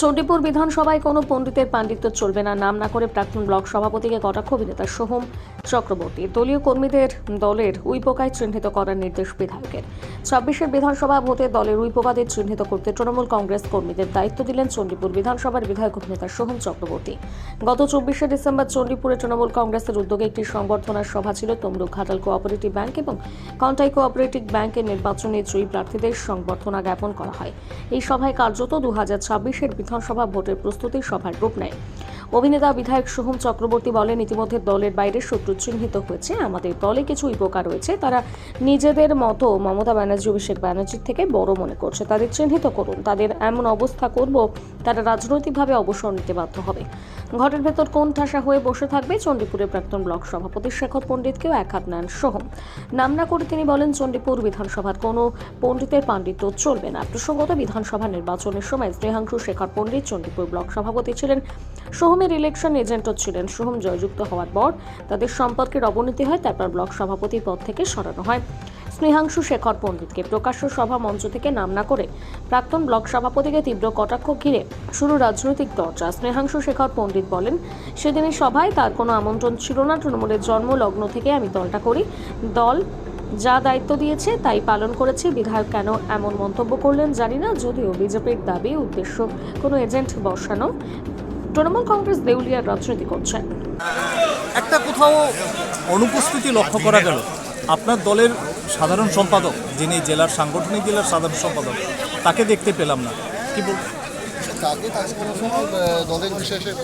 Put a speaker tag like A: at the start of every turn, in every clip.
A: চণ্ডীপুর বিধানসভায় কোনো পণ্ডিতের পাণ্ডিত্য চলবে না। নাম না করে প্রাক্তন ব্লক সভাপতিকে কটাক্ষ, অভিনেতা সোহম। চক্রবর্তী। দলীয় কর্মীদের দলের উইপোকায় চিহ্নিত করার নির্দেশ বিধায়কের। ছাব্বিশের বিধানসভা ভোটে দলের উইপোকাদের চিহ্নিত করতে তৃণমূল কংগ্রেস কর্মীদের দায়িত্ব দিলেন চণ্ডীপুর বিধানসভার বিধায়ক অভিনেতা সোহম চক্রবর্তী। গত চব্বিশে ডিসেম্বর চণ্ডীপুরে তৃণমূল কংগ্রেসের উদ্যোগে একটি সংবর্ধনা সভা ছিল তমলুক ঘাটাল কোঅপারেটিভ ব্যাংক এবং কন্টাই কোঅপারেটিভ ব্যাংকের নির্বাচনে জয়ী প্রার্থীদের সংবর্ধনা জ্ঞাপন করা হয়। এই সভায় কার্যত দু হাজার ছাব্বিশের বিধানসভা ভোটের প্রস্তুতি সভার রূপ নেয়। অভিনেতা বিধায়ক সোহম চক্রবর্তী বলেন, ইতিমধ্যে দলের বাইরে শত্রু চিহ্নিত হয়েছে। আমাদের দলে কিছু উপকার রয়েছে। তারা নিজেদের মতো মমতা ব্যানার্জি, অভিষেক ব্যানার্জির থেকে বড় মনে করছে। তাদের চিহ্নিত করুন। তাদের এমন অবস্থা করব, তারা রাজনৈতিকভাবে অবসর নিতে বাধ্য হবে। ঘরের ভেতর কোন ঠাসা হয়ে বসে থাকবে? চণ্ডীপুরের প্রাক্তন ব্লক সভাপতি শেখর পণ্ডিতকেও এক হাত নেন সোহম। নাম না করে তিনি বলেন, চণ্ডীপুর বিধানসভার কোনো পণ্ডিতের পাণ্ডিত্য চলবে না। প্রসঙ্গত বিধানসভা নির্বাচনের সময় স্নেহাংশু শেখর পণ্ডিত চণ্ডীপুর ব্লক সভাপতি ছিলেন সোহমের ইলেকশন এজেন্টও ছিলেন। সোহম জয়যুক্ত হওয়ার পর তাদের সম্পর্কের অবনতি হয়, তারপর ব্লক সভাপতি পদ থেকে সরানো হয়। স্নেহাংশু শেখর পণ্ডিতকে প্রকাশ্য সভা মঞ্চ থেকে নাম না করে প্রাক্তন ব্লক সভাপতিকে তীব্র কটাক্ষ ঘিরে শুরু রাজনৈতিক দরজা। স্নেহাংশু শেখর পণ্ডিত বলেন, সেদিনের সভায় তার কোনো আমন্ত্রণ ছিল না। তৃণমূলের জন্ম লগ্ন থেকে আমি দলটা করি। দল যা দায়িত্ব দিয়েছে তাই পালন করেছে। বিধায়ক কেন এমন মন্তব্য করলেন জানি না। যদিও বিজেপির দাবি, উদ্দেশ্য কোনো এজেন্ট বসানো তৃণমূল কংগ্রেস দেউলিয়ার রাজনীতি করছে।
B: একটা কোথাও অনুপস্থিতি লক্ষ্য করা গেল। আপনার দলের সাধারণ সম্পাদক, যিনি জেলার সাংগঠনিক জেলার সাধারণ সম্পাদক, তাকে দেখতে পেলাম না। কি বল
C: তাকে তাকে কোনো সময় দলের বিশেষে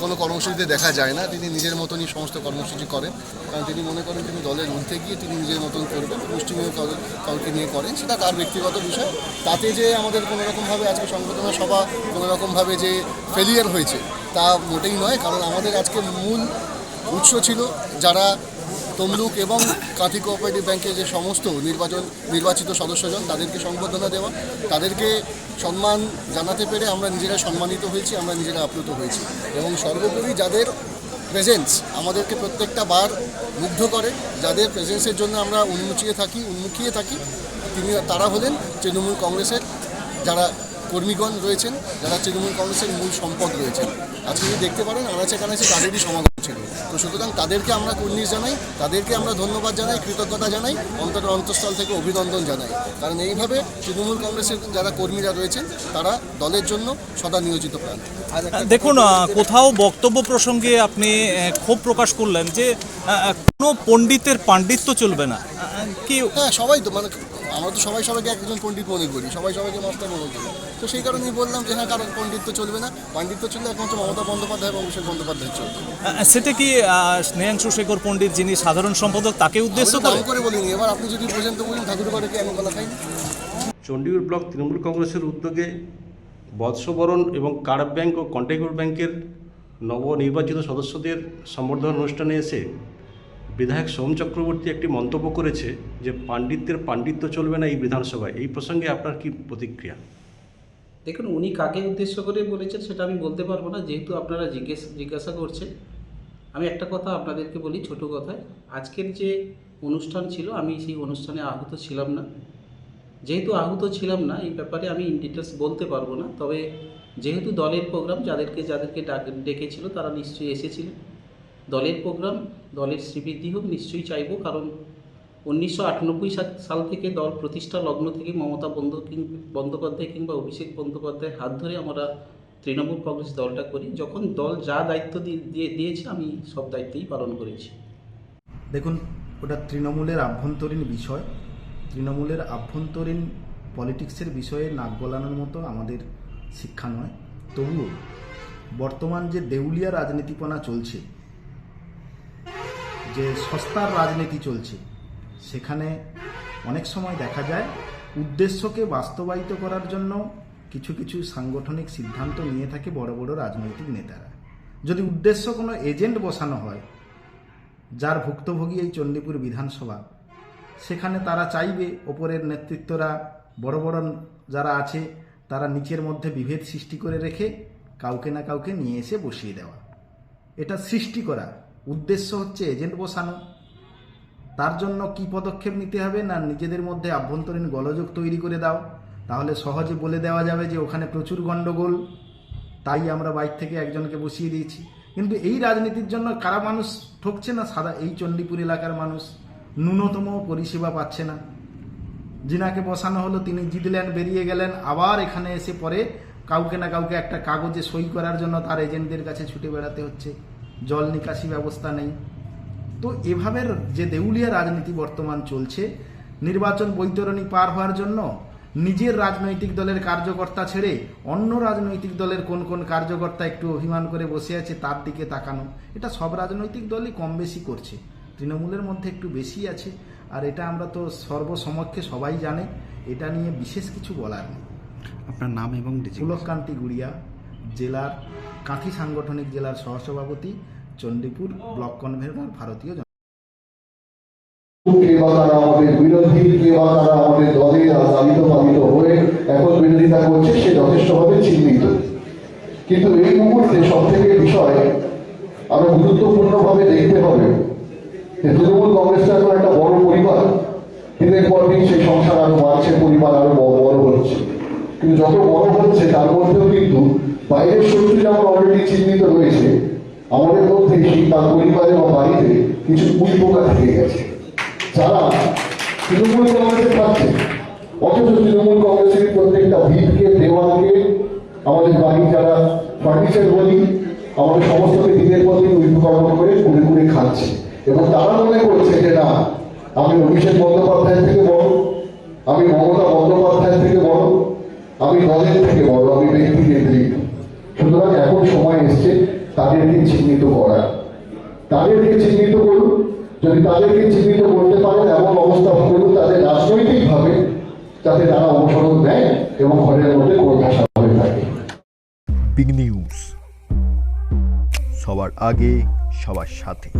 C: কোনো কর্মসূচিতে দেখা যায় না। তিনি নিজের মতনই সমস্ত কর্মসূচি করেন। কারণ তিনি মনে করেন তিনি দলের ঊর্ধ্বে গিয়ে তিনি নিজের মতন করবেন মুষ্টিমেয় কাউ- কাউকে নিয়ে করেন। সেটা তার ব্যক্তিগত বিষয়। তাতে যে আমাদের কোনো রকমভাবে আজকে সংগঠন সভা কোনো রকমভাবে যে ফেলিয়ার হয়েছে, তা মোটেই নয়। কারণ আমাদের আজকে মূল উৎস ছিল যারা তমলুক এবং কাঁথি কোঅপারেটিভ ব্যাংকের যে সমস্ত নির্বাচন, নির্বাচিত সদস্যজন, তাদেরকে সংবর্ধনা দেওয়া, তাদেরকে সম্মান জানাতে পেরে আমরা নিজেরা সম্মানিত হয়েছি, আমরা নিজেরা আপ্লুত হয়েছি। এবং সর্বোপরি যাদের প্রেজেন্স আমাদেরকে প্রত্যেকটা বার মুগ্ধ করে, যাদের প্রেজেন্সের জন্য আমরা উন্মুচিয়ে থাকি, উন্মুখিয়ে থাকি, তিনি, তারা হলেন তৃণমূল কংগ্রেসের যারা কর্মীগণ রয়েছেন যারা তৃণমূল কংগ্রেসের মূল সম্পদ রয়েছেন। আজকে যদি দেখতে পারেন আনাচে কানাচে তাদেরই সমাগম ছিল। তো সুতরাং তাদেরকে আমরা কুর্নিশ জানাই তাদেরকে আমরা ধন্যবাদ জানাই কৃতজ্ঞতা জানাই অন্তর অন্তঃস্থল থেকে অভিনন্দন জানাই। কারণ এইভাবে তৃণমূল কংগ্রেসের যারা কর্মীরা রয়েছেন তারা দলের জন্য সদা নিয়োজিত প্রাণ।
B: দেখুন কোথাও বক্তব্য প্রসঙ্গে আপনি ক্ষোভ প্রকাশ করলেন যে কোনো পণ্ডিতের পাণ্ডিত্য চলবে না। কি
C: হ্যাঁ সবাই তো মানে আমরা তো সবাই সবাইকে একজন পণ্ডিত মনে করি সবাই সবাইকে মাস্টার মনে করি। তো সেই কারণেই বললাম যে হ্যাঁ কারণ পণ্ডিত্য চলবে না। পাণ্ডিত্য চললে একমাত্র মমতা বন্দ্যোপাধ্যায় এবং অভিষেক বন্দ্যোপাধ্যায় চলবে।
B: সেটা কি স্নেহাংশু শেখর পণ্ডিত যিনি সাধারণ সম্পাদক তাকে উদ্দেশ্য
C: আমি
B: করে?
C: করে বলিনি। এবার আপনি যদি বোঝেন তো বলুন ঠাকুর বাড়িকে আমি বলা খাইনি
D: চণ্ডীগড় ব্লক তৃণমূল কংগ্রেসের উদ্যোগে বৎসবরণ এবং কার্ড ব্যাংক ও কন্ট্যাক্ট ব্যাংকের নবনির্বাচিত সদস্যদের সম্বর্ধনা অনুষ্ঠানে এসে বিধায়ক সোম চক্রবর্তী একটি মন্তব্য করেছে যে পাণ্ডিত্যের পাণ্ডিত্য চলবে না এই বিধানসভায়। এই প্রসঙ্গে আপনার কি প্রতিক্রিয়া?
E: দেখুন, উনি কাকে উদ্দেশ্য করে বলেছেন সেটা আমি বলতে পারব না, যেহেতু আপনারা জিজ্ঞেস, জিজ্ঞাসা করছেন। আমি একটা কথা আপনাদেরকে বলি ছোট কথায়। আজকের যে অনুষ্ঠান ছিল, আমি সেই অনুষ্ঠানে আহত ছিলাম না। যেহেতু আহত ছিলাম না, এই ব্যাপারে আমি ইন ডিটেলস বলতে পারব না। তবে যেহেতু দলের প্রোগ্রাম যাদেরকে যাদেরকে ডাক- ডেকেছিল, তারা নিশ্চয়ই এসেছিলেন। দলের প্রোগ্রাম, দলের শ্রীবৃদ্ধি হোক, নিশ্চয়ই চাইব, কারণ উনিশশো আটানব্বই সাল থেকে দল প্রতিষ্ঠা লগ্ন থেকে মমতা বন্দ বন্দ্যোপাধ্যায় কিংবা অভিষেক বন্দ্যোপাধ্যায়ের হাত ধরে আমরা তৃণমূল কংগ্রেস দলটা করি। যখন দল যা দায়িত্ব দিয়ে দিয়ে- দিয়েছে, আমি সব দায়িত্বই পালন করেছি।
F: দেখুন, ওটা তৃণমূলের আভ্যন্তরীণ বিষয়। তৃণমূলের আভ্যন্তরীণ পলিটিক্সের বিষয়ে নাক গলানোর মতো আমাদের শিক্ষা নয়। তবুও বর্তমান যে দেউলিয়া রাজনীতিপনা চলছে যে সস্তার রাজনীতি চলছে, সেখানে অনেক সময় দেখা যায় উদ্দেশ্যকে বাস্তবায়িত করার জন্য কিছু কিছু সাংগঠনিক সিদ্ধান্ত নিয়ে থাকে বড় বড় রাজনৈতিক নেতারা। যদি উদ্দেশ্য কোনো এজেন্ট বসানো হয়, যার ভুক্তভোগী এই চণ্ডীপুর বিধানসভা, সেখানে তারা চাইবে ওপরের নেতৃত্বরা, বড় বড় যারা আছে, তারা নিচের মধ্যে বিভেদ সৃষ্টি করে রেখে কাউকে না কাউকে নিয়ে এসে বসিয়ে দেওয়া। এটা সৃষ্টি করা উদ্দেশ্য হচ্ছে এজেন্ট বসানো। তার জন্য কি পদক্ষেপ নিতে হবে না নিজেদের মধ্যে আভ্যন্তরীণ গোলযোগ তৈরি করে দাও? তাহলে সহজে বলে দেওয়া যাবে যে ওখানে প্রচুর গণ্ডগোল তাই আমরা বাইক থেকে একজনকে বসিয়ে দিয়েছি। কিন্তু এই রাজনীতির জন্য কারা মানুষ ঠকছে না? সাদা এই চণ্ডীপুর এলাকার মানুষ। ন্যূনতম পরিষেবা পাচ্ছে না। যিনাকে বসানো হলো, তিনি জিতলেন, বেরিয়ে গেলেন। আবার এখানে এসে পরে কাউকে না কাউকে একটা কাগজে সই করার জন্য তার এজেন্টদের কাছে ছুটে বেড়াতে হচ্ছে। জল নিকাশি ব্যবস্থা নেই। তো এভাবে যে দেউলিয়া রাজনীতি বর্তমান চলছে নির্বাচন বৈতরণী পার হওয়ার জন্য নিজের রাজনৈতিক দলের কার্যকর্তা ছেড়ে অন্য রাজনৈতিক দলের কোন কোন কার্যকর্তা একটু অভিমান করে বসে আছে তার দিকে তাকানো এটা সব রাজনৈতিক দলই কম বেশি করছে। তৃণমূলের মধ্যে একটু বেশি আছে আর এটা আমরা তো সর্বসমক্ষে সবাই জানে এটা নিয়ে বিশেষ কিছু বলার নেই।
G: আপনার নাম এবং
F: পুলককান্তি গুড়িয়া জেলার কাঁথি সাংগঠনিক জেলার সহসভাপতি, চণ্ডীপুর ব্লক কনভেনর ভারতীয় জন-
H: কে তারা আমাদের বিরোধী কে বা তারা আমাদের দলের লালিত পালিত এখন বিরোধিতা করছে, সে যথেষ্টভাবে চিহ্নিত কিন্তু এই মুহূর্তে সব থেকে বিষয় আরও গুরুত্বপূর্ণভাবে দেখতে হবে যে তৃণমূল কংগ্রেসটা একটা বড় পরিবার, দিনের পর দিন সেই সংসার আরও বাড়ছে, পরিবার আরও বড় বড় হচ্ছে। কিন্তু যত বড় হচ্ছে, তার মধ্যেও কিন্তু বাইরের শত্রু যেমন অলরেডি চিহ্নিত রয়েছে, আমাদের মধ্যে সেই তার পরিবারে বা বাড়িতে কিছু কুলপোকা থেকে গেছে। যারা তৃণমূল কংগ্রেসের পাচ্ছে অথচ তৃণমূল কংগ্রেসের প্রত্যেকটা ভিতকে, দেওয়ালকে, আমাদের বাড়ি যারা ফার্নিচার বলি, আমাদের সমস্তকে দিনের পর দিন উৎকর্ম করে কুড়ে কুড়ে খাচ্ছে। এবং তারা মনে করছে যে না, আমি অভিষেক বন্দ্যোপাধ্যায় থেকে বড় আমি মমতা বন্দ্যোপাধ্যায় থেকে বড় দলের থেকে বড় আমি ব্যক্তি সুতরাং এখন সময় এসছে তাদেরকে চিহ্নিত করা। তাদেরকে চিহ্নিত করুন। যদি তাদেরকে চিহ্নিত করতে পারেন, এমন অবস্থা করুন তাদের রাজনৈতিকভাবে যাতে তারা অনুসরণ দেয় এবং ঘরের মধ্যে কোণঠাসা হয়ে থাকে।
I: বিগ নিউজ সবার আগে, সবার সাথে।